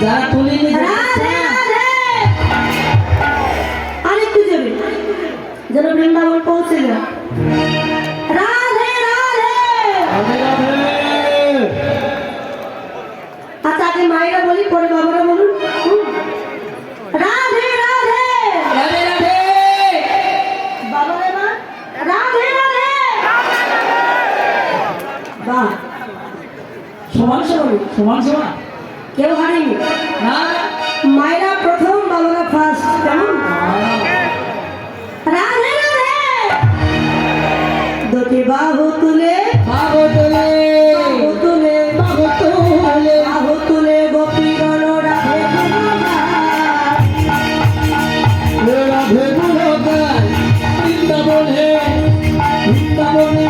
যারা তুলে আরেকটু যাবে। বৃন্দাবন পৌঁছে আচ্ছা আগে মায়েরা বলি পরে বাবারা বলুন। বাহ। সমান সমান সমান সমান। কেউ হারেনি। মায়েরা প্রথম বাবারা ফার্স্ট কেমন? দুটি বাহু তুলে বাহু তুলে তুলে বাহু তুলে। বাহু তুলে গোপী গণ রাধে রাধে। বৃন্দাবনে বৃন্দাবনে।